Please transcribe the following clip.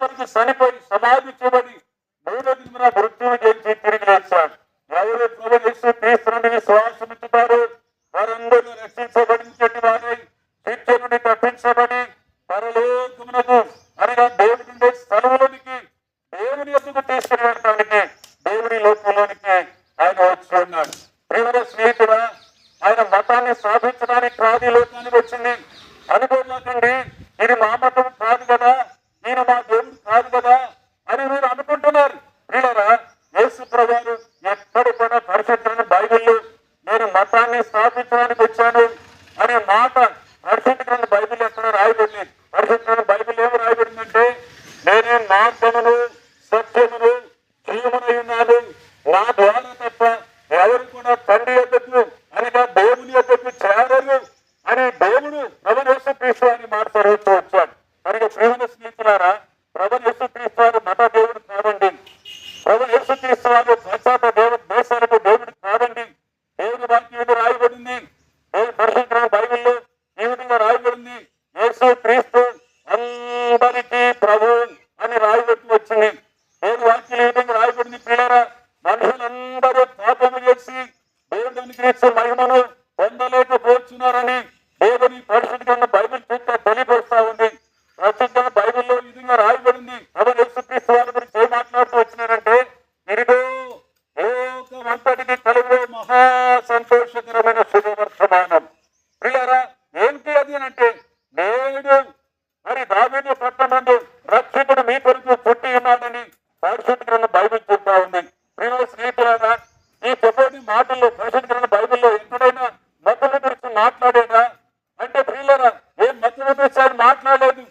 ఇప్పటికి చనిపోయి సమాధి చేయబడి మూడో దిన మృత్యువు చేసి తిరిగి లేచాడు. ఎవరు ప్రభు వారందరూ శిక్ష నుండి తప్పించబడి పరలోకమునకు అనగా దేవుడి నుండి స్థలములోనికి దేవుని ఎందుకు తీసుకుని వెళ్ళడానికి దేవుని లోకంలోనికి ఆయన వచ్చి ఉన్నాడు. ప్రియుల స్నేహితుడా ఆయన మతాన్ని స్థాపించడానికి కాదు లోకానికి వచ్చింది. అనుకోలేకండి ఇది మా మతం కాదు కదా అని మీరు అనుకుంటున్నారు. వీళ్ళరా యేసు ప్రభావం ఎక్కడికైనా కూడా పరిశుద్ధమైన నేను మతాన్ని స్థాపించడానికి వచ్చాను అనే మాట పరిశుద్ధమైన బైబిల్ ఎక్కడ రాయబడింది? పరిశుద్ధమైన బైబిల్ ఏమి రాయబడిందంటే నేనే మార్గమును సత్యమును జీవనై ఉన్నాను. నా ద్వారా తప్ప ఎవరు కూడా తండ్రి యొద్దకు అనగా దేవుని యొద్దకు చేరరు అని దేవుడు ప్రభనేశ్వ క్రీస్తు మాట ప్రభనేశ్వ మత దేవుడు కాదండి పశ్చాత్త దేవుడు దేశాలకు దేవుడు కాదండి దేవుని వాక్యం రాయబడింది దేవుని బైబిల్లో ఈ విధంగా రాయబడింది యేసు క్రీస్తు అందరికీ ప్రభు అని రాయబట్టి వచ్చింది దేవుని వాక్యం ఈ విధంగా రాయబడింది పిల్లరా మనుషులందరూ పాపము చేసి దేవునికి ఇచ్చే మహిమను పొందలేకపోతున్నారని దేవుని పరిశుద్ధంగా చూస్తే తెలియపరుస్తా ఉంది ప్రస్తుతంగా బైబిల్లో ఈ విధంగా రాయబడింది ప్రభు యేసుక్రీస్తు వారి గురించి ఏం మాట్లాడుతూ వచ్చినారంటే ఇదిగో లోకమంతటికి కలుగు మహా సంతోషకరమైన శుభవర్తమానం ప్రియారా ఏంటి అది అంటే నేడు మరి దావీదు పట్టణంలో రక్షకుడు మీ కొరకు పుట్టి ఉన్నాడని పరిశుద్ధ గ్రంథం బైబిల్ చెప్తా ఉంది. ప్రియ స్నేహితులారా ఈ చెప్పని మాటల్లో పరిశుద్ధ గ్రంథం బైబిల్లో ఎక్కడైనా మతల గురించి మాట్లాడేదా? అంటే ప్రియులరా ఏం మతల గురించి మాట్లాడలేదు?